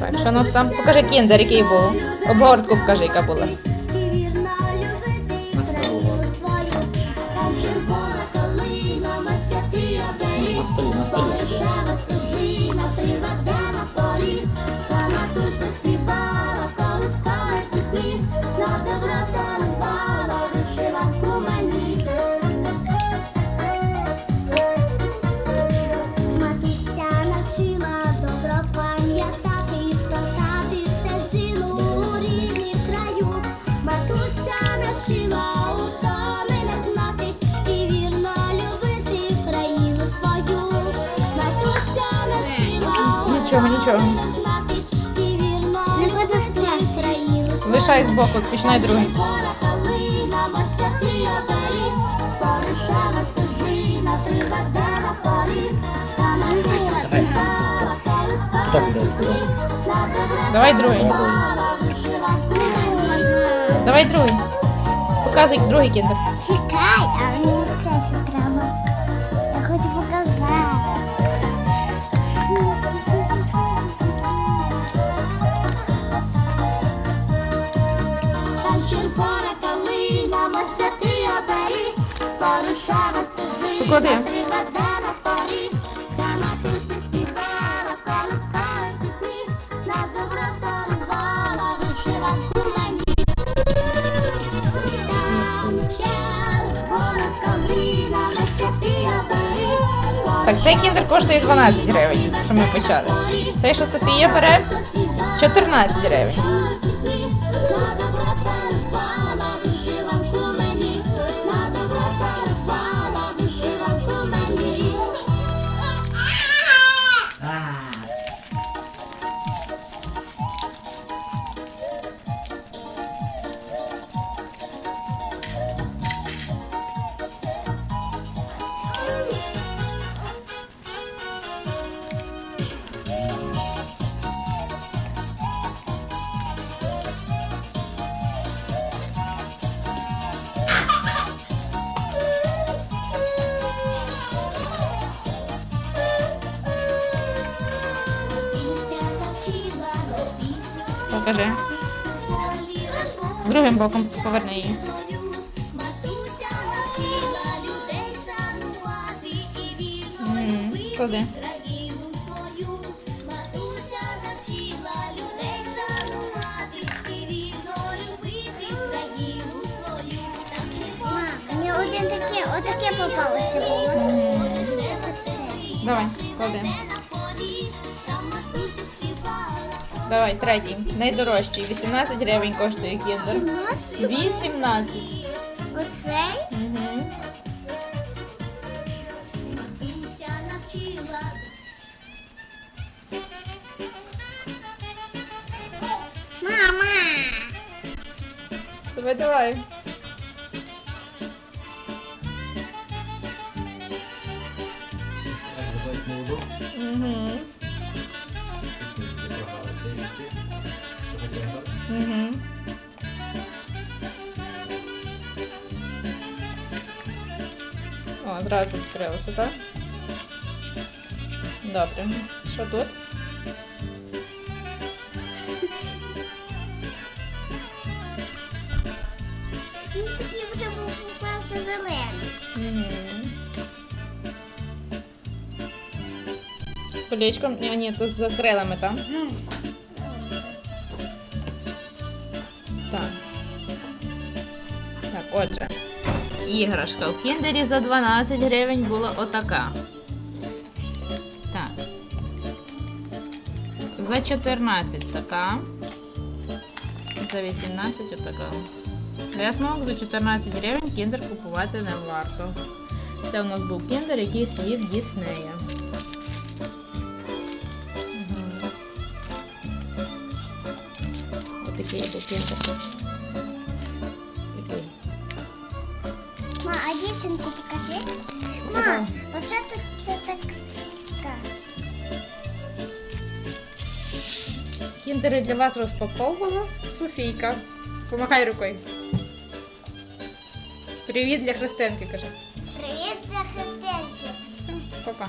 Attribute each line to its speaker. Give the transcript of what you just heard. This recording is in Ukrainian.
Speaker 1: Так, що у нас там? Покажи кіндер, який був. Обгортку покажи, яка була.
Speaker 2: На столі, на столі
Speaker 1: Нічого, нічого.
Speaker 3: не і країну.
Speaker 1: Лишай збоку, починай другий. Давай другий. Давай другий. Показуй другий кіндер.
Speaker 3: Чекай, а мені оберіг,
Speaker 1: Так, цей кіндер коштує 12 гривень, що ми почали. Цей, що Софія бере, 14 гривень.
Speaker 3: Свою. Там червона
Speaker 4: Мені один таке, отаке попалося було.
Speaker 1: Давай, клади. Давай, третій. Найдорожчий. 18 гривень коштує кіндер. 18.
Speaker 4: Оцей?
Speaker 1: Угу.
Speaker 4: Мама!
Speaker 1: Давай, давай.
Speaker 2: Як заходить молоду.
Speaker 1: Угу. О, зразу відкрилося, так? Добре. Що тут?
Speaker 4: Він такий вже попався зелений.
Speaker 1: Угу. З колечком? Ні, ні, тут з крилами там. Так. Так, отже. Іграшка в кіндері за 12 гривень була отака. Так. За 14 така. За 18 отака. Висновок за 14 гривень кіндер купувати не варто. Це у нас був кіндер, який слід Діснея. Мгм. Отакий був кіндер.
Speaker 4: Дівчинку покажи. Мам, вообще-то це так. так.
Speaker 1: Кіндери для вас розпаковувала Софійка. Помахай рукою. Привіт для Христинки, каже.
Speaker 4: Привіт, для
Speaker 1: Все, па-па.